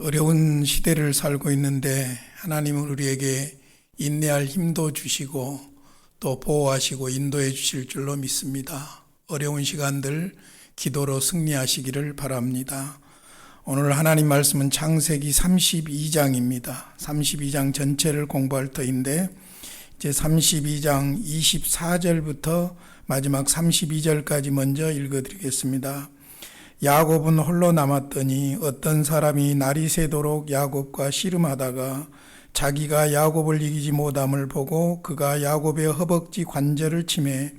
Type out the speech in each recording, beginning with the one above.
어려운 시대를 살고 있는데 하나님은 우리에게 인내할 힘도 주시고 또 보호하시고 인도해 주실 줄로 믿습니다. 어려운 시간들 기도로 승리하시기를 바랍니다. 오늘 하나님 말씀은 창세기 32장입니다. 32장 전체를 공부할 터인데 이제 32장 24절부터 마지막 32절까지 먼저 읽어 드리겠습니다. 야곱은 홀로 남았더니 어떤 사람이 날이 새도록 야곱과 씨름하다가 자기가 야곱을 이기지 못함을 보고 그가 야곱의 허벅지 관절을 치매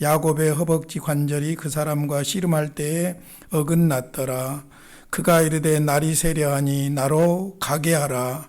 야곱의 허벅지 관절이 그 사람과 씨름할 때에 어긋났더라. 그가 이르되 날이 세려하니 나로 가게 하라.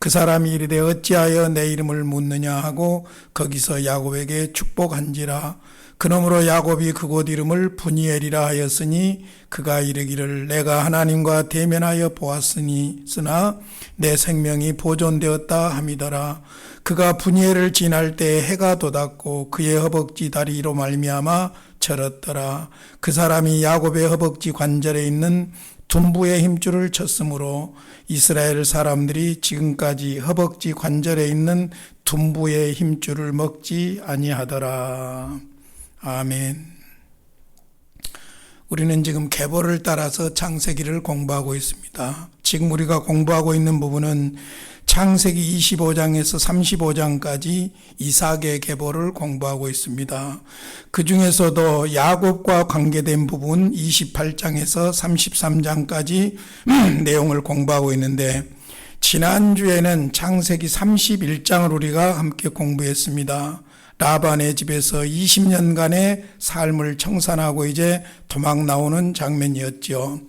그 사람이 이르되 어찌하여 내 이름을 묻느냐 하고 거기서 야곱에게 축복한지라. 그러므로 야곱이 그곳 이름을 분이엘이라 하였으니 그가 이르기를 내가 하나님과 대면하여 보았으니 쓰나 내 생명이 보존되었다 함이더라. 그가 분이엘을 지날 때 해가 돋았고 그의 허벅지 다리로 말미암아 절었더라. 그 사람이 야곱의 허벅지 관절에 있는 둔부의 힘줄을 쳤으므로 이스라엘 사람들이 지금까지 허벅지 관절에 있는 둔부의 힘줄을 먹지 아니하더라. 아멘. 우리는 지금 계보를 따라서 창세기를 공부하고 있습니다. 지금 우리가 공부하고 있는 부분은 창세기 25장에서 35장까지 이삭의 계보를 공부하고 있습니다. 그 중에서도 야곱과 관계된 부분 28장에서 33장까지 내용을 공부하고 있는데 지난주에는 창세기 31장을 우리가 함께 공부했습니다. 라반의 집에서 20년간의 삶을 청산하고 이제 도망 나오는 장면이었죠.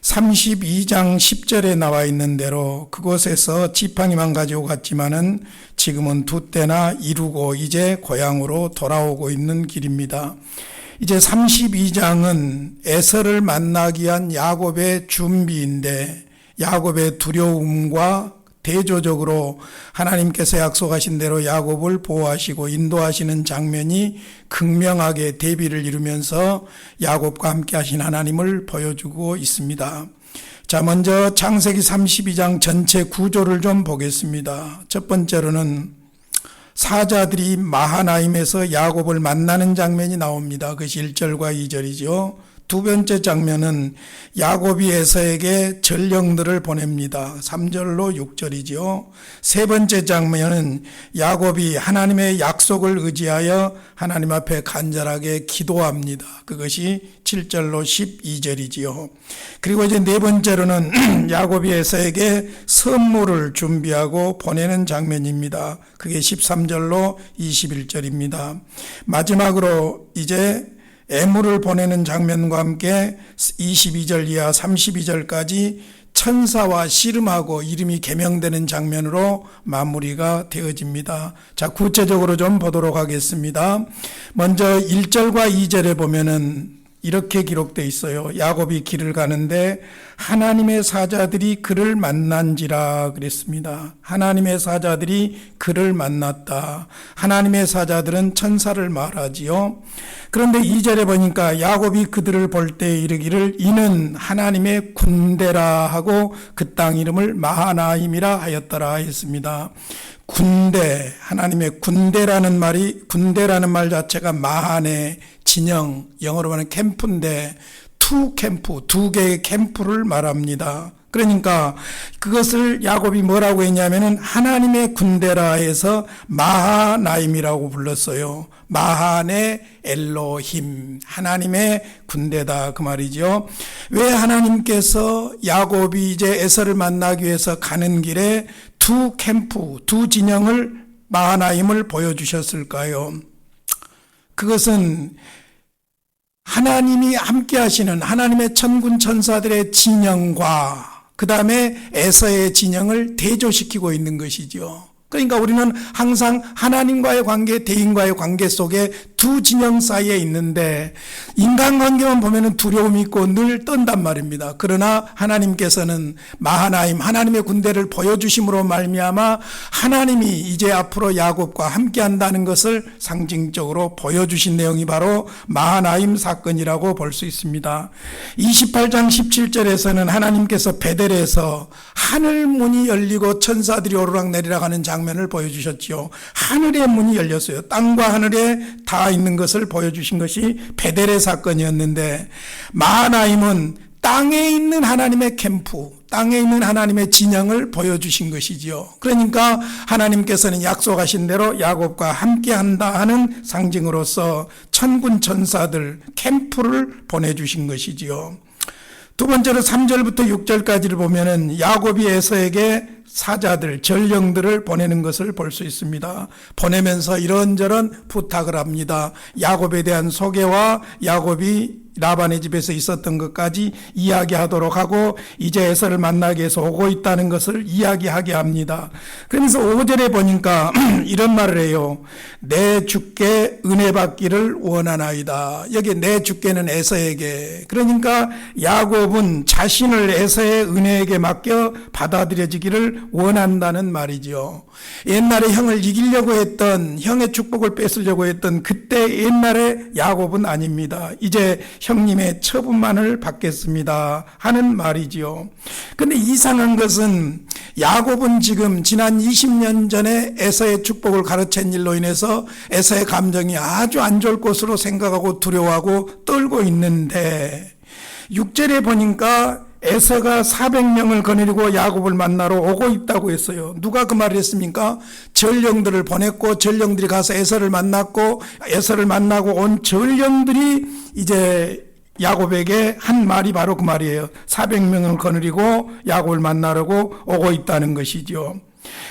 32장 10절에 나와 있는 대로 그곳에서 지팡이만 가지고 갔지만은 지금은 두 때나 이루고 이제 고향으로 돌아오고 있는 길입니다. 이제 32장은 에서를 만나기 위한 야곱의 준비인데 야곱의 두려움과 대조적으로 하나님께서 약속하신 대로 야곱을 보호하시고 인도하시는 장면이 극명하게 대비를 이루면서 야곱과 함께 하신 하나님을 보여주고 있습니다. 자, 먼저 창세기 32장 전체 구조를 좀 보겠습니다. 첫 번째로는 사자들이 마하나임에서 야곱을 만나는 장면이 나옵니다. 그것이 1절과 2절이죠. 두 번째 장면은 야곱이 에서에게 전령들을 보냅니다. 3절로 6절이지요. 세 번째 장면은 야곱이 하나님의 약속을 의지하여 하나님 앞에 간절하게 기도합니다. 그것이 7절로 12절이지요. 그리고 이제 네 번째로는 야곱이 에서에게 선물을 준비하고 보내는 장면입니다. 그게 13절로 21절입니다. 마지막으로 이제 애물을 보내는 장면과 함께 22절 이하 32절까지 천사와 씨름하고 이름이 개명되는 장면으로 마무리가 되어집니다. 자, 구체적으로 좀 보도록 하겠습니다. 먼저 1절과 2절에 보면은 이렇게 기록되어 있어요. 야곱이 길을 가는데 하나님의 사자들이 그를 만난지라 그랬습니다. 하나님의 사자들이 그를 만났다. 하나님의 사자들은 천사를 말하지요. 그런데 2절에 보니까 야곱이 그들을 볼 때 이르기를 이는 하나님의 군대라 하고 그 땅 이름을 마하나임이라 하였더라 했습니다. 군대, 하나님의 군대라는 말이, 군대라는 말 자체가 마한의 진영, 영어로 말하면 캠프인데, 투 캠프, 두 개의 캠프를 말합니다. 그러니까 그것을 야곱이 뭐라고 했냐면은 하나님의 군대라 해서 마하나임이라고 불렀어요. 마한의 엘로힘, 하나님의 군대다 그 말이죠. 왜 하나님께서 야곱이 이제 에서를 만나기 위해서 가는 길에 두 캠프, 두 진영을 마하나임을 보여주셨을까요? 그것은 하나님이 함께 하시는 하나님의 천군 천사들의 진영과 그 다음에 에서의 진영을 대조시키고 있는 것이죠. 그러니까 우리는 항상 하나님과의 관계, 대인과의 관계 속에 두 진영 사이에 있는데 인간관계만 보면은 두려움이 있고 늘 떤단 말입니다. 그러나 하나님께서는 마하나임 하나님의 군대를 보여주심으로 말미암아 하나님이 이제 앞으로 야곱과 함께한다는 것을 상징적으로 보여주신 내용이 바로 마하나임 사건이라고 볼 수 있습니다. 28장 17절에서는 하나님께서 베델에서 하늘 문이 열리고 천사들이 오르락 내리락 하는 장면을 보여주셨지요. 하늘의 문이 열렸어요. 땅과 하늘에 다 있는 것을 보여주신 것이 베델의 사건이었는데 마하나임은 땅에 있는 하나님의 캠프, 땅에 있는 하나님의 진영을 보여주신 것이지요. 그러니까 하나님께서는 약속하신 대로 야곱과 함께한다 하는 상징으로서 천군 천사들 캠프를 보내주신 것이지요. 두 번째로 3절부터 6절까지를 보면은 야곱이 에서에게 사자들, 전령들을 보내는 것을 볼 수 있습니다. 보내면서 이런저런 부탁을 합니다. 야곱에 대한 소개와 야곱이 라반의 집에서 있었던 것까지 이야기하도록 하고 이제 에서를 만나기 위해서 오고 있다는 것을 이야기하게 합니다. 그러면서 5절에 보니까 이런 말을 해요. 내 주께 은혜 받기를 원하나이다. 여기 내 주께는 에서에게. 그러니까 야곱은 자신을 에서의 은혜에게 맡겨 받아들여지기를 원한다는 말이죠. 옛날에 형을 이기려고 했던 형의 축복을 뺏으려고 했던 그때 옛날에 야곱은 아닙니다. 이제 형님의 처분만을 받겠습니다. 하는 말이지요. 근데 이상한 것은 야곱은 지금 지난 20년 전에 에서의 축복을 가르친 일로 인해서 에서의 감정이 아주 안 좋을 것으로 생각하고 두려워하고 떨고 있는데 6절에 보니까 에서가 400명을 거느리고 야곱을 만나러 오고 있다고 했어요. 누가 그 말을 했습니까? 전령들을 보냈고 전령들이 가서 에서를 만났고 에서를 만나고 온 전령들이 이제 야곱에게 한 말이 바로 그 말이에요. 400명을 거느리고 야곱을 만나려고 오고 있다는 것이죠.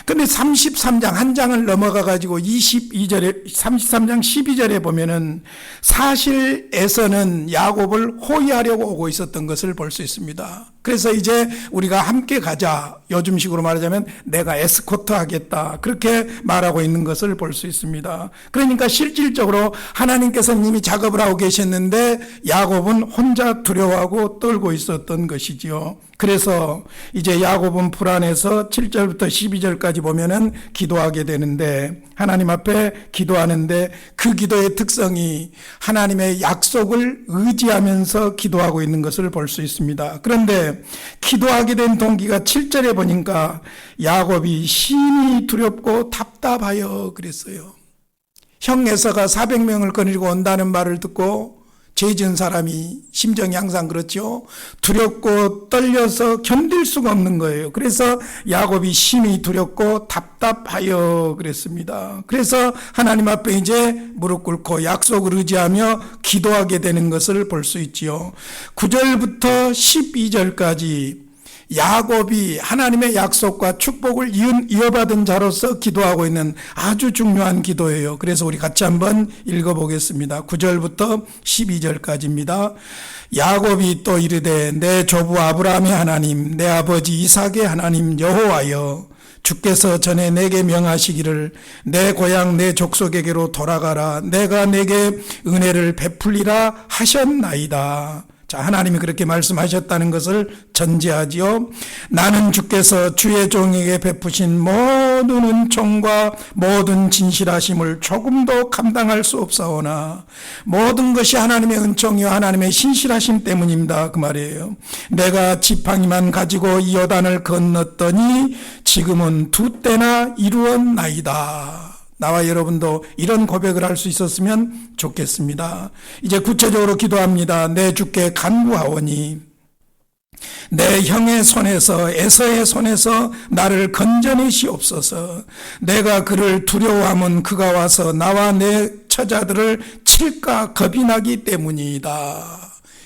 근데 33장 한 장을 넘어가 가지고 22절에 33장 12절에 보면은 사실에서는 야곱을 호위하려고 오고 있었던 것을 볼 수 있습니다. 그래서 이제 우리가 함께 가자. 요즘식으로 말하자면 내가 에스코트 하겠다. 그렇게 말하고 있는 것을 볼 수 있습니다. 그러니까 실질적으로 하나님께서는 이미 작업을 하고 계셨는데 야곱은 혼자 두려워하고 떨고 있었던 것이지요. 그래서 이제 야곱은 불안해서 7절부터 12절까지 보면은 기도하게 되는데 하나님 앞에 기도하는데 그 기도의 특성이 하나님의 약속을 의지하면서 기도하고 있는 것을 볼 수 있습니다. 그런데 기도하게 된 동기가 7절에 보니까 야곱이 심히 두렵고 답답하여 그랬어요. 형 에서가 400명을 거느리고 온다는 말을 듣고 죄 지은 사람이 심정이 항상 그렇죠. 두렵고 떨려서 견딜 수가 없는 거예요. 그래서 야곱이 심히 두렵고 답답하여 그랬습니다. 그래서 하나님 앞에 이제 무릎 꿇고 약속을 의지하며 기도하게 되는 것을 볼 수 있지요. 9절부터 12절까지 야곱이 하나님의 약속과 축복을 이어받은 자로서 기도하고 있는 아주 중요한 기도예요. 그래서 우리 같이 한번 읽어보겠습니다. 9절부터 12절까지입니다. 야곱이 또 이르되 내 조부 아브라함의 하나님, 내 아버지 이삭의 하나님 여호와여 주께서 전에 내게 명하시기를 내 고향 내 족속에게로 돌아가라 내가 내게 은혜를 베풀리라 하셨나이다. 자, 하나님이 그렇게 말씀하셨다는 것을 전제하지요. 나는 주께서 주의 종에게 베푸신 모든 은총과 모든 진실하심을 조금도 감당할 수 없사오나 모든 것이 하나님의 은총이요 하나님의 신실하심 때문입니다. 그 말이에요. 내가 지팡이만 가지고 이 요단을 건넜더니 지금은 두 때나 이루었나이다. 나와 여러분도 이런 고백을 할 수 있었으면 좋겠습니다. 이제 구체적으로 기도합니다. 내 주께 간구하오니 내 형의 손에서 에서의 손에서 나를 건져내시옵소서. 내가 그를 두려워하면 그가 와서 나와 내 처자들을 칠까 겁이 나기 때문이다.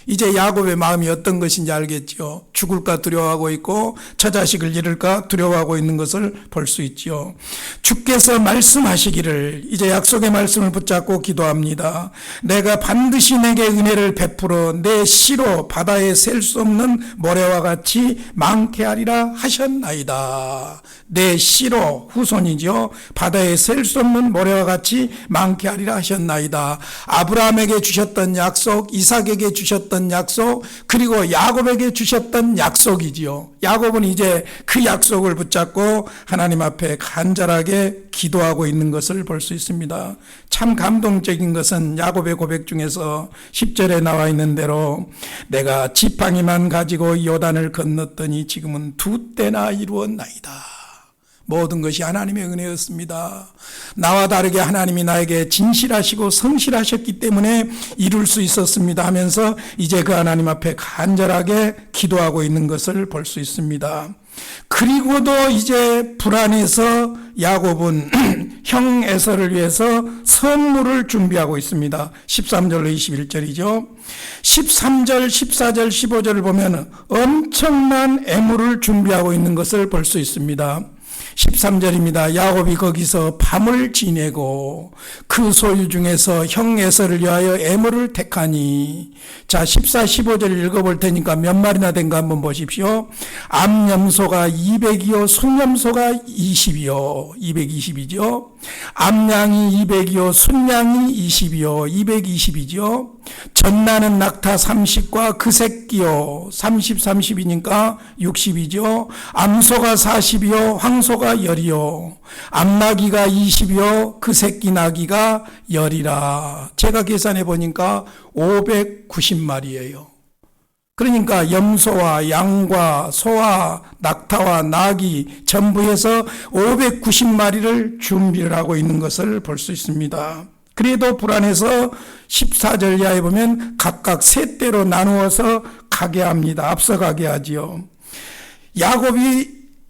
이제 야곱의 마음이 어떤 것인지 알겠지요. 죽을까 두려워하고 있고 저 자식을 잃을까 두려워하고 있는 것을 볼 수 있지요. 주께서 말씀하시기를 이제 약속의 말씀을 붙잡고 기도합니다. 내가 반드시 내게 은혜를 베풀어 내 시로 바다에 셀 수 없는 모래와 같이 많게 하리라 하셨나이다. 내 시로 후손이죠. 바다에 셀 수 없는 모래와 같이 많게 하리라 하셨나이다. 아브라함에게 주셨던 약속, 이삭에게 주셨던 약속, 그리고 야곱에게 주셨던 약속이지요. 야곱은 이제 그 약속을 붙잡고 하나님 앞에 간절하게 기도하고 있는 것을 볼 수 있습니다. 참 감동적인 것은 야곱의 고백 중에서 10절에 나와 있는 대로 내가 지팡이만 가지고 요단을 건넜더니 지금은 두 때나 이루었나이다. 모든 것이 하나님의 은혜였습니다. 나와 다르게 하나님이 나에게 진실하시고 성실하셨기 때문에 이룰 수 있었습니다 하면서 이제 그 하나님 앞에 간절하게 기도하고 있는 것을 볼 수 있습니다. 그리고도 이제 불안해서 야곱은 형 에서를 위해서 선물을 준비하고 있습니다. 13절로 21절이죠. 13절, 14절, 15절을 보면 엄청난 애물을 준비하고 있는 것을 볼 수 있습니다. 13절입니다. 야곱이 거기서 밤을 지내고 그 소유 중에서 형 에서를 위하여 애물을 택하니 자 14, 15절 읽어볼 테니까 몇 마리나 된가 한번 보십시오. 암염소가 200이요 순염소가 20이요 220이죠. 암양이 200이요 순양이 20이요 220이죠. 전나는 낙타 30과 그 새끼요 30, 30이니까 60이죠. 암소가 40이요 황소가 열이요 암나기가 20이요 그 새끼 나기가 열이라 제가 계산해 보니까 590마리예요. 그러니까 염소와 양과 소와 낙타와 낙이 전부 해서 590마리를 준비를 하고 있는 것을 볼 수 있습니다. 그래도 불안해서 14절 이하에 보면 각각 세 대로 나누어서 가게 합니다. 앞서가게 하지요. 야곱이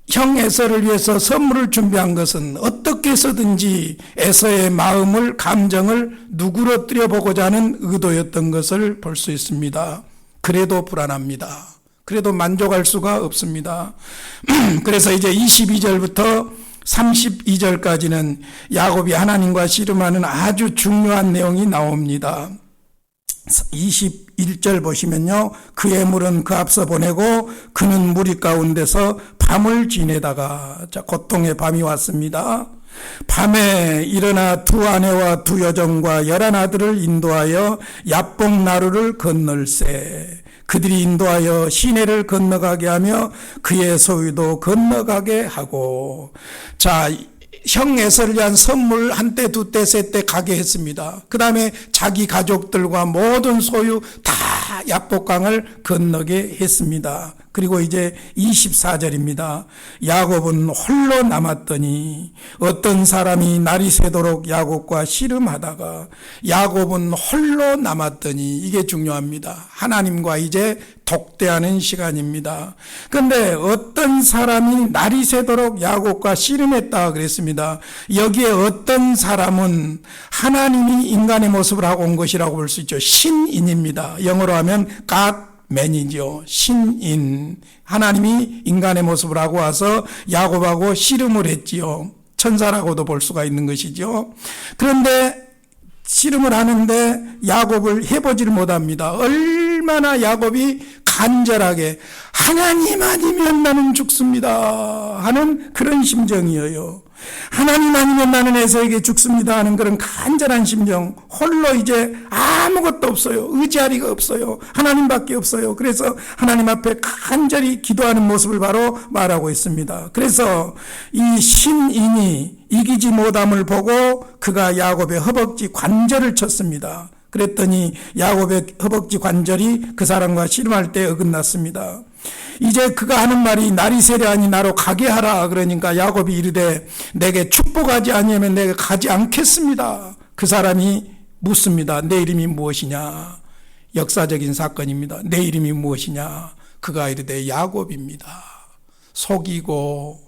형 에서를 위해서 선물을 준비한 것은 어떻게 해서든지 에서의 마음을 감정을 누그러뜨려 보고자 하는 의도였던 것을 볼 수 있습니다. 그래도 불안합니다. 그래도 만족할 수가 없습니다. 그래서 이제 22절부터 32절까지는 야곱이 하나님과 씨름하는 아주 중요한 내용이 나옵니다. 21절 보시면요. 그의 물은 그 앞서 보내고 그는 무리 가운데서 밤을 지내다가 자, 고통의 밤이 왔습니다. 밤에 일어나 두 아내와 두 여종과 열한 아들을 인도하여 야뽕 나루를 건널세. 그들이 인도하여 시내를 건너가게 하며 그의 소유도 건너가게 하고 자, 형 에서를 위한 선물 한 때, 두 때, 세 때 가게 했습니다. 그 다음에 자기 가족들과 모든 소유 다 야복강을 건너게 했습니다. 그리고 이제 24절입니다. 야곱은 홀로 남았더니 어떤 사람이 날이 새도록 야곱과 씨름하다가 야곱은 홀로 남았더니 이게 중요합니다. 하나님과 이제 독대하는 시간입니다. 그런데 어떤 사람이 날이 새도록 야곱과 씨름했다 그랬습니다. 여기에 어떤 사람은 하나님이 인간의 모습을 하고 온 것이라고 볼 수 있죠. 신인입니다. 영어로 하면 God 맨이죠. 신인. 하나님이 인간의 모습을 하고 와서 야곱하고 씨름을 했지요. 천사라고도 볼 수가 있는 것이죠. 그런데 씨름을 하는데 야곱을 해보지를 못합니다. 얼마나 야곱이 간절하게 하나님 아니면 나는 죽습니다 하는 그런 심정이에요. 하나님 아니면 나는 에서에게 죽습니다 하는 그런 간절한 심정. 홀로 이제 아무것도 없어요. 의지할 리가 없어요. 하나님밖에 없어요. 그래서 하나님 앞에 간절히 기도하는 모습을 바로 말하고 있습니다. 그래서 이 신인이 이기지 못함을 보고 그가 야곱의 허벅지 관절을 쳤습니다. 그랬더니 야곱의 허벅지 관절이 그 사람과 씨름할 때 어긋났습니다. 이제 그가 하는 말이 날이 세려 하니 나로 가게 하라 그러니까 야곱이 이르되 내게 축복하지 아니하면 내가 가지 않겠습니다. 그 사람이 묻습니다. 내 이름이 무엇이냐? 역사적인 사건입니다. 내 이름이 무엇이냐? 그가 이르되 야곱입니다. 속이고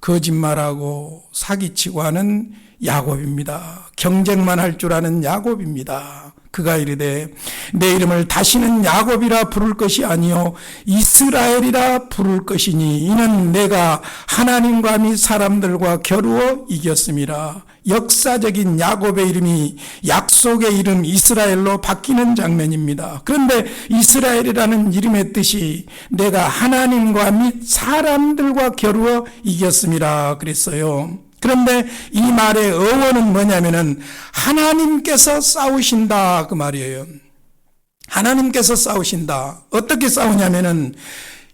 거짓말하고 사기치고 하는 야곱입니다. 경쟁만 할 줄 아는 야곱입니다. 그가 이르되 내 이름을 다시는 야곱이라 부를 것이 아니요 이스라엘이라 부를 것이니 이는 내가 하나님과 및 사람들과 겨루어 이겼음이라 역사적인 야곱의 이름이 약속의 이름 이스라엘로 바뀌는 장면입니다. 그런데 이스라엘이라는 이름의 뜻이 내가 하나님과 및 사람들과 겨루어 이겼음이라 그랬어요. 그런데 이 말의 어원은 뭐냐면은 하나님께서 싸우신다 그 말이에요. 하나님께서 싸우신다. 어떻게 싸우냐면은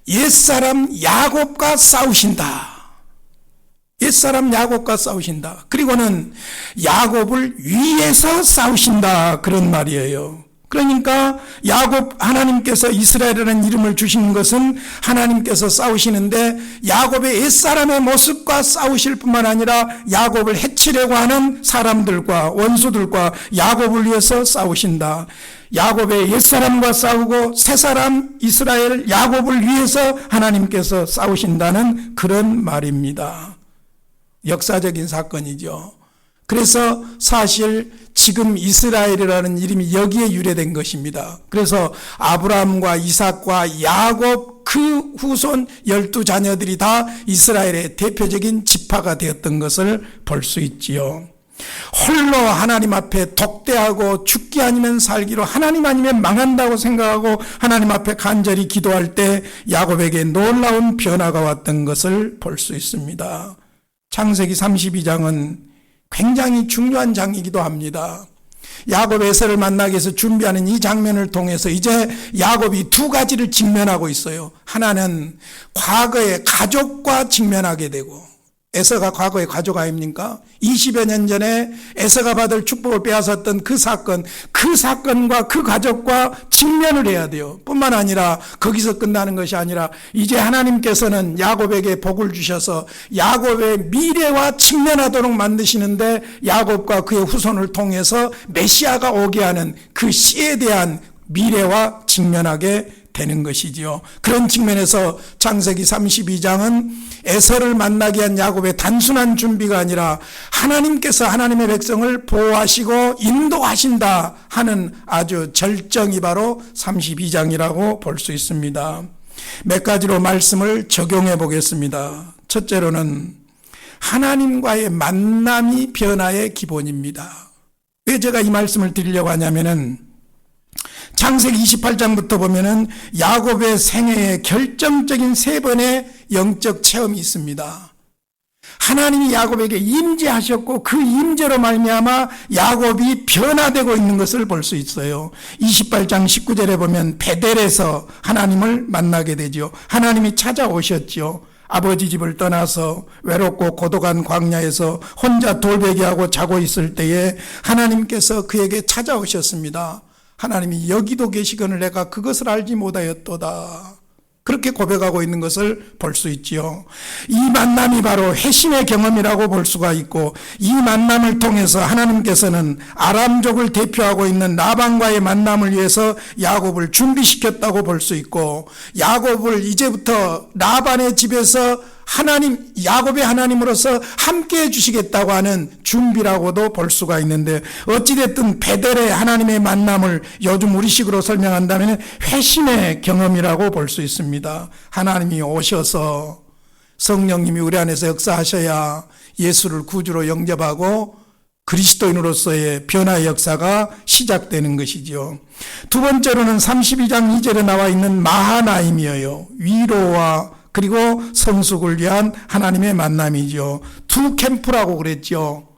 옛사람 야곱과 싸우신다. 옛사람 야곱과 싸우신다. 그리고는 야곱을 위해서 싸우신다. 그런 말이에요. 그러니까 야곱 하나님께서 이스라엘이라는 이름을 주신 것은 하나님께서 싸우시는데 야곱의 옛사람의 모습과 싸우실 뿐만 아니라 야곱을 해치려고 하는 사람들과 원수들과 야곱을 위해서 싸우신다. 야곱의 옛사람과 싸우고 새사람 이스라엘 야곱을 위해서 하나님께서 싸우신다는 그런 말입니다. 역사적인 사건이죠. 그래서 사실 지금 이스라엘이라는 이름이 여기에 유래된 것입니다. 그래서 아브라함과 이삭과 야곱 그 후손 열두 자녀들이 다 이스라엘의 대표적인 지파가 되었던 것을 볼 수 있지요. 홀로 하나님 앞에 독대하고 죽기 아니면 살기로 하나님 아니면 망한다고 생각하고 하나님 앞에 간절히 기도할 때 야곱에게 놀라운 변화가 왔던 것을 볼 수 있습니다. 창세기 32장은 굉장히 중요한 장이기도 합니다. 야곱 에서를 만나기 위해서 준비하는 이 장면을 통해서 이제 야곱이 두 가지를 직면하고 있어요. 하나는 과거의 가족과 직면하게 되고 에서가 과거의 가족 아닙니까? 20여 년 전에 에서가 받을 축복을 빼앗았던 그 사건, 그 사건과 그 가족과 직면을 해야 돼요. 뿐만 아니라 거기서 끝나는 것이 아니라 이제 하나님께서는 야곱에게 복을 주셔서 야곱의 미래와 직면하도록 만드시는데 야곱과 그의 후손을 통해서 메시아가 오게 하는 그 씨에 대한 미래와 직면하게 되는 것이지요. 그런 측면에서 창세기 32장은 에서를 만나게 한 야곱의 단순한 준비가 아니라 하나님께서 하나님의 백성을 보호하시고 인도하신다 하는 아주 절정이 바로 32장이라고 볼 수 있습니다. 몇 가지로 말씀을 적용해 보겠습니다. 첫째로는 하나님과의 만남이 변화의 기본입니다. 왜 제가 이 말씀을 드리려고 하냐면은 창세기 28장부터 보면은 야곱의 생애에 결정적인 세 번의 영적 체험이 있습니다. 하나님이 야곱에게 임재하셨고 그 임재로 말미암아 야곱이 변화되고 있는 것을 볼 수 있어요. 28장 19절에 보면 베델에서 하나님을 만나게 되죠. 하나님이 찾아오셨죠. 아버지 집을 떠나서 외롭고 고독한 광야에서 혼자 돌베개하고 자고 있을 때에 하나님께서 그에게 찾아오셨습니다. 하나님이 여기도 계시거늘 내가 그것을 알지 못하였도다. 그렇게 고백하고 있는 것을 볼 수 있지요. 이 만남이 바로 회심의 경험이라고 볼 수가 있고 이 만남을 통해서 하나님께서는 아람족을 대표하고 있는 나방과의 만남을 위해서 야곱을 준비시켰다고 볼 수 있고 야곱을 이제부터 나반의 집에서 하나님 야곱의 하나님으로서 함께 해 주시겠다고 하는 준비라고도 볼 수가 있는데 어찌 됐든 베델의 하나님의 만남을 요즘 우리식으로 설명한다면 회심의 경험이라고 볼 수 있습니다. 하나님이 오셔서 성령님이 우리 안에서 역사하셔야 예수를 구주로 영접하고 그리스도인으로서의 변화의 역사가 시작되는 것이지요. 두 번째로는 32장 2절에 나와 있는 마하나임이에요. 위로와 그리고 성숙을 위한 하나님의 만남이죠. 두 캠프라고 그랬죠.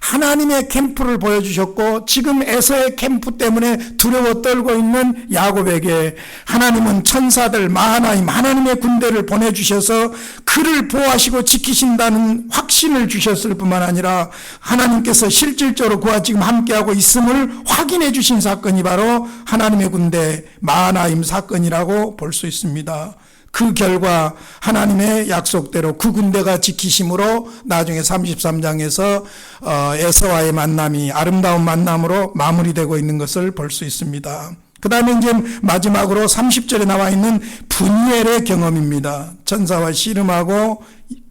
하나님의 캠프를 보여주셨고 지금 에서의 캠프 때문에 두려워 떨고 있는 야곱에게 하나님은 천사들 마하나임 하나님의 군대를 보내주셔서 그를 보호하시고 지키신다는 확신을 주셨을 뿐만 아니라 하나님께서 실질적으로 그와 지금 함께하고 있음을 확인해 주신 사건이 바로 하나님의 군대 마하나임 사건이라고 볼 수 있습니다. 그 결과 하나님의 약속대로 그 군대가 지키심으로 나중에 33장에서 어, 에서와의 만남이 아름다운 만남으로 마무리되고 있는 것을 볼 수 있습니다. 그 다음에 이제 마지막으로 30절에 나와 있는 분열의 경험입니다. 천사와 씨름하고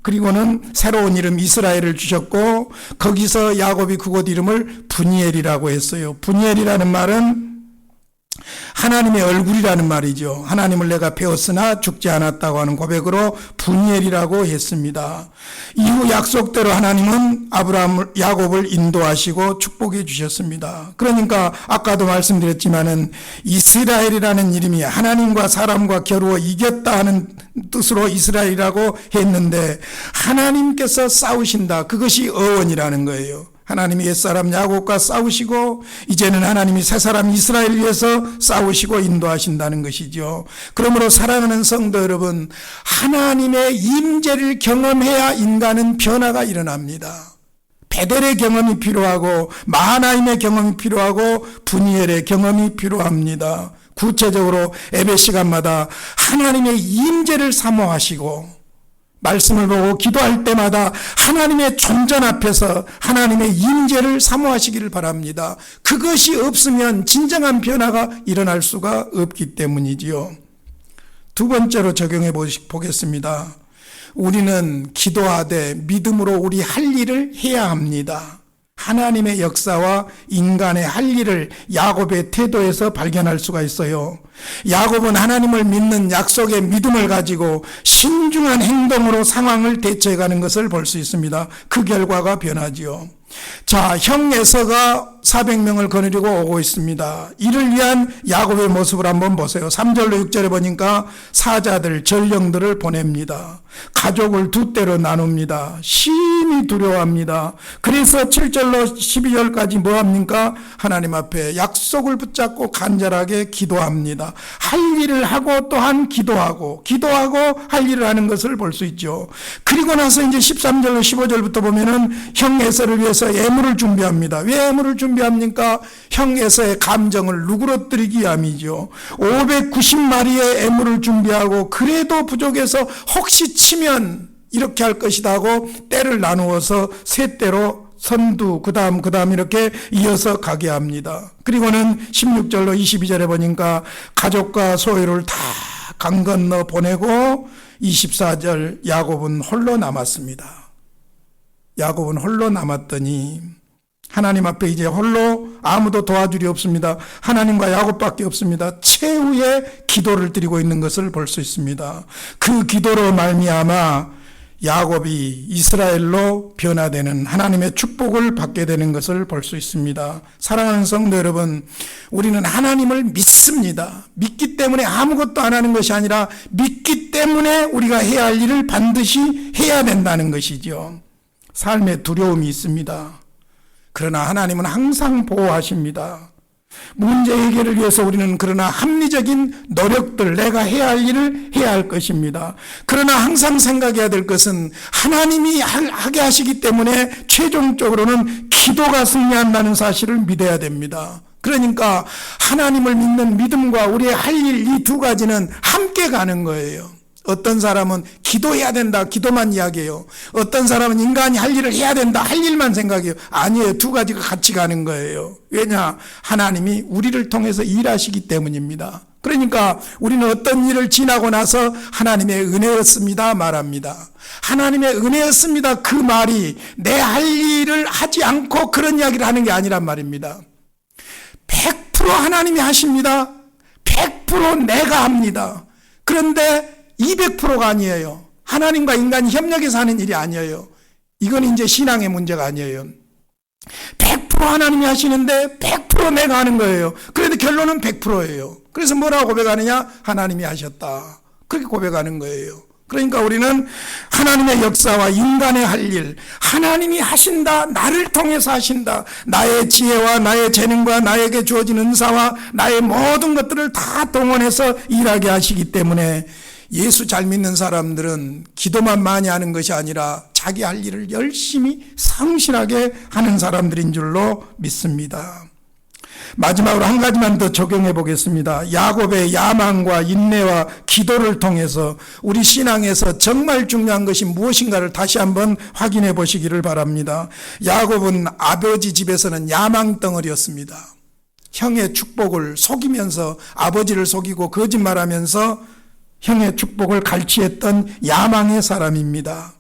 그리고는 새로운 이름 이스라엘을 주셨고 거기서 야곱이 그곳 이름을 분이엘이라고 했어요. 분이엘이라는 말은 하나님의 얼굴이라는 말이죠. 하나님을 내가 배웠으나 죽지 않았다고 하는 고백으로 분이엘이라고 했습니다. 이후 약속대로 하나님은 아브라함, 야곱을 인도하시고 축복해 주셨습니다. 그러니까 아까도 말씀드렸지만은 이스라엘이라는 이름이 하나님과 사람과 겨루어 이겼다 하는 뜻으로 이스라엘이라고 했는데 하나님께서 싸우신다. 그것이 어원이라는 거예요. 하나님이 옛사람 야곱과 싸우시고 이제는 하나님이 새사람 이스라엘 위해서 싸우시고 인도하신다는 것이죠. 그러므로 사랑하는 성도 여러분, 하나님의 임재를 경험해야 인간은 변화가 일어납니다. 베델의 경험이 필요하고 마하나임의 경험이 필요하고 분이엘의 경험이 필요합니다. 구체적으로 예배 시간마다 하나님의 임재를 사모하시고 말씀을 보고 기도할 때마다 하나님의 존전 앞에서 하나님의 임재를 사모하시기를 바랍니다. 그것이 없으면 진정한 변화가 일어날 수가 없기 때문이지요. 두 번째로 적용해 보겠습니다. 우리는 기도하되 믿음으로 우리 할 일을 해야 합니다. 하나님의 역사와 인간의 할 일을 야곱의 태도에서 발견할 수가 있어요. 야곱은 하나님을 믿는 약속의 믿음을 가지고 신중한 행동으로 상황을 대처해가는 것을 볼 수 있습니다. 그 결과가 변하지요. 자, 형 에서가 400명을 거느리고 오고 있습니다. 이를 위한 야곱의 모습을 한번 보세요. 3절로 6절에 보니까 사자들, 전령들을 보냅니다. 가족을 두 때로 나눕니다. 심히 두려워합니다. 그래서 7절로 12절까지 뭐 합니까? 하나님 앞에 약속을 붙잡고 간절하게 기도합니다. 할 일을 하고 또한 기도하고, 기도하고 할 일을 하는 것을 볼 수 있죠. 그리고 나서 이제 13절로 15절부터 보면은 형 에서를 위해서 예물을 준비합니다. 왜 예물을 준비합니까? 형 에서의 감정을 누그러뜨리기 위함이죠. 590마리의 예물을 준비하고 그래도 부족해서 혹시 치면 이렇게 할 것이다 하고 때를 나누어서 세 때로 선두 그다음 그다음 이렇게 이어서 가게 합니다. 그리고는 16절로 22절에 보니까 가족과 소유를 다 강 건너 보내고 24절 야곱은 홀로 남았습니다. 야곱은 홀로 남았더니 하나님 앞에 이제 홀로 아무도 도와줄이 없습니다. 하나님과 야곱밖에 없습니다. 최후의 기도를 드리고 있는 것을 볼 수 있습니다. 그 기도로 말미암아 야곱이 이스라엘로 변화되는 하나님의 축복을 받게 되는 것을 볼 수 있습니다. 사랑하는 성도 여러분, 우리는 하나님을 믿습니다. 믿기 때문에 아무것도 안 하는 것이 아니라 믿기 때문에 우리가 해야 할 일을 반드시 해야 된다는 것이죠. 삶에 두려움이 있습니다. 그러나 하나님은 항상 보호하십니다. 문제 해결을 위해서 우리는 그러나 합리적인 노력들, 내가 해야 할 일을 해야 할 것입니다. 그러나 항상 생각해야 될 것은 하나님이 할- 하게 하시기 때문에 최종적으로는 기도가 승리한다는 사실을 믿어야 됩니다. 그러니까 하나님을 믿는 믿음과 우리의 할 일 이 두 가지는 함께 가는 거예요. 어떤 사람은 기도해야 된다, 기도만 이야기해요. 어떤 사람은 인간이 할 일을 해야 된다, 할 일만 생각해요. 아니에요. 두 가지가 같이 가는 거예요. 왜냐? 하나님이 우리를 통해서 일하시기 때문입니다. 그러니까 우리는 어떤 일을 지나고 나서 하나님의 은혜였습니다 말합니다. 하나님의 은혜였습니다 그 말이 내 할 일을 하지 않고 그런 이야기를 하는 게 아니란 말입니다. 100% 하나님이 하십니다. 100% 내가 합니다. 그런데 200%가 아니에요. 하나님과 인간이 협력해서 하는 일이 아니에요. 이건 이제 신앙의 문제가 아니에요. 100% 하나님이 하시는데 100% 내가 하는 거예요. 그런데 결론은 100%예요. 그래서 뭐라고 고백하느냐? 하나님이 하셨다. 그렇게 고백하는 거예요. 그러니까 우리는 하나님의 역사와 인간의 할 일, 하나님이 하신다, 나를 통해서 하신다, 나의 지혜와 나의 재능과 나에게 주어진 은사와 나의 모든 것들을 다 동원해서 일하게 하시기 때문에 예수 잘 믿는 사람들은 기도만 많이 하는 것이 아니라 자기 할 일을 열심히 성실하게 하는 사람들인 줄로 믿습니다. 마지막으로 한 가지만 더 적용해 보겠습니다. 야곱의 야망과 인내와 기도를 통해서 우리 신앙에서 정말 중요한 것이 무엇인가를 다시 한번 확인해 보시기를 바랍니다. 야곱은 아버지 집에서는 야망 덩어리였습니다. 형의 축복을 속이면서 아버지를 속이고 거짓말하면서 형의 축복을 갈취했던 야망의 사람입니다.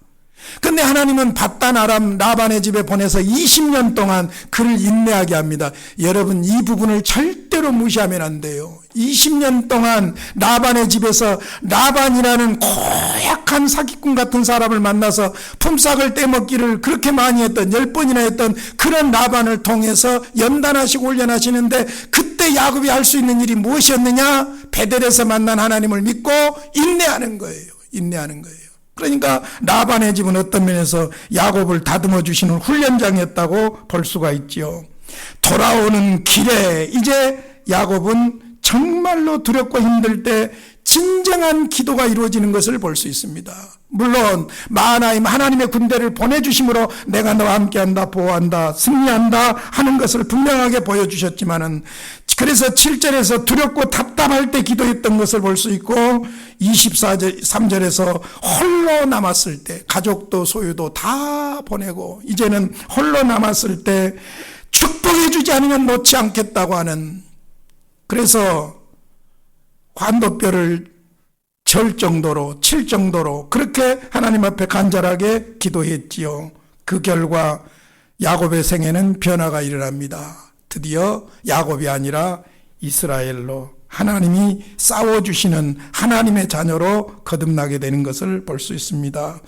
근데 하나님은 바단 아람 라반의 집에 보내서 20년 동안 그를 인내하게 합니다. 여러분 이 부분을 절대로 무시하면 안 돼요. 20년 동안 라반의 집에서 라반이라는 고약한 사기꾼 같은 사람을 만나서 품삯을 떼먹기를 그렇게 많이 했던 열 번이나 했던 그런 라반을 통해서 연단하시고 훈련하시는데 그때 야곱이 할 수 있는 일이 무엇이었느냐? 베델에서 만난 하나님을 믿고 인내하는 거예요. 인내하는 거예요. 그러니까 라반의 집은 어떤 면에서 야곱을 다듬어 주시는 훈련장이었다고 볼 수가 있지요. 돌아오는 길에 이제 야곱은 정말로 두렵고 힘들 때 진정한 기도가 이루어지는 것을 볼 수 있습니다. 물론 마하나임 하나님의 군대를 보내주심으로 내가 너와 함께한다 보호한다 승리한다 하는 것을 분명하게 보여주셨지만은 그래서 7절에서 두렵고 답답할 때 기도했던 것을 볼 수 있고 24절 3절에서 홀로 남았을 때 가족도 소유도 다 보내고 이제는 홀로 남았을 때 축복해 주지 않으면 놓지 않겠다고 하는 그래서 관도뼈를 절 정도로 칠 정도로 그렇게 하나님 앞에 간절하게 기도했지요. 그 결과 야곱의 생에는 변화가 일어납니다. 드디어 야곱이 아니라 이스라엘로 하나님이 싸워주시는 하나님의 자녀로 거듭나게 되는 것을 볼 수 있습니다.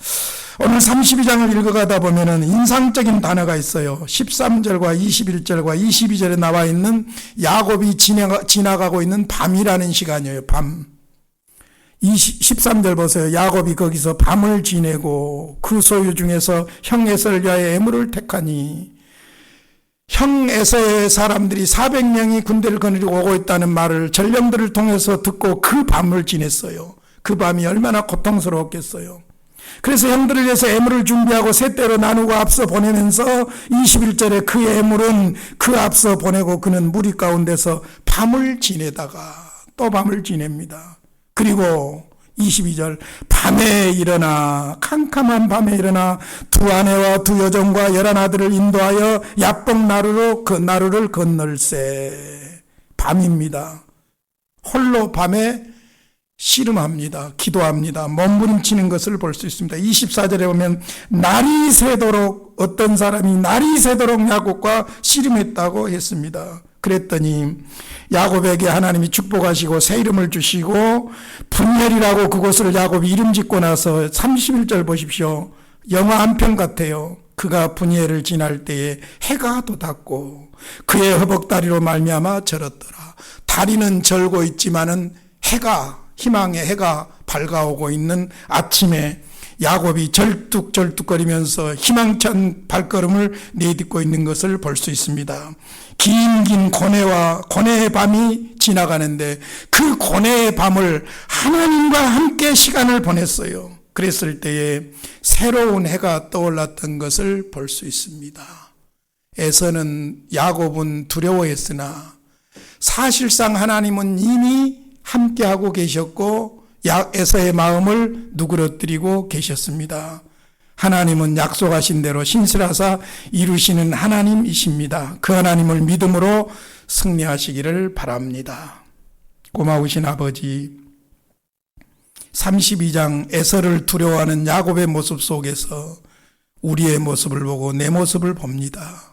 오늘 32장을 읽어가다 보면은 인상적인 단어가 있어요. 13절과 21절과 22절에 나와 있는 야곱이 지나가, 지나가고 있는 밤이라는 시간이에요. 밤. 13절 보세요. 야곱이 거기서 밤을 지내고 그 소유 중에서 형 에서를 위하여 애물을 택하니 형 에서의 사람들이 400명이 군대를 거느리고 오고 있다는 말을 전령들을 통해서 듣고 그 밤을 지냈어요. 그 밤이 얼마나 고통스러웠겠어요. 그래서 형들을 위해서 애물을 준비하고 세 때로 나누고 앞서 보내면서 21절에 그 애물은 그 앞서 보내고 그는 무리 가운데서 밤을 지내다가 또 밤을 지냅니다. 그리고 22절 밤에 일어나 캄캄한 밤에 일어나 두 아내와 두 여종과 열한 아들을 인도하여 야뽕 나루로 그 나루를 건널세 밤입니다. 홀로 밤에 씨름합니다. 기도합니다. 몸부림치는 것을 볼 수 있습니다. 24절에 보면 날이 새도록 어떤 사람이 날이 새도록 야곱과 씨름했다고 했습니다. 그랬더니 야곱에게 하나님이 축복하시고 새 이름을 주시고 분열이라고 그곳을 야곱이 이름 짓고 나서 31절 보십시오. 영화 한 편 같아요. 그가 분예를 지날 때에 해가 돋았고 그의 허벅다리로 말미암아 절었더라. 다리는 절고 있지만은 해가 희망의 해가 밝아오고 있는 아침에 야곱이 절뚝절뚝거리면서 희망찬 발걸음을 내딛고 있는 것을 볼 수 있습니다. 긴긴 고뇌와 고뇌의 밤이 지나가는데 그 고뇌의 밤을 하나님과 함께 시간을 보냈어요. 그랬을 때에 새로운 해가 떠올랐던 것을 볼 수 있습니다. 에서는 야곱은 두려워했으나 사실상 하나님은 이미 함께하고 계셨고 에서의 마음을 누그러뜨리고 계셨습니다. 하나님은 약속하신 대로 신실하사 이루시는 하나님이십니다. 그 하나님을 믿음으로 승리하시기를 바랍니다. 고마우신 아버지, 32장 에서를 두려워하는 야곱의 모습 속에서 우리의 모습을 보고 내 모습을 봅니다.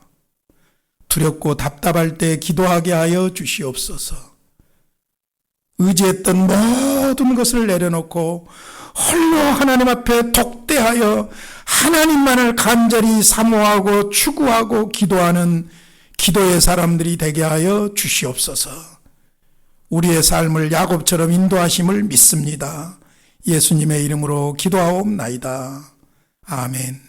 두렵고 답답할 때 기도하게 하여 주시옵소서. 의지했던 모든 것을 내려놓고 홀로 하나님 앞에 독대하여 하나님만을 간절히 사모하고 추구하고 기도하는 기도의 사람들이 되게 하여 주시옵소서. 우리의 삶을 야곱처럼 인도하심을 믿습니다. 예수님의 이름으로 기도하옵나이다. 아멘.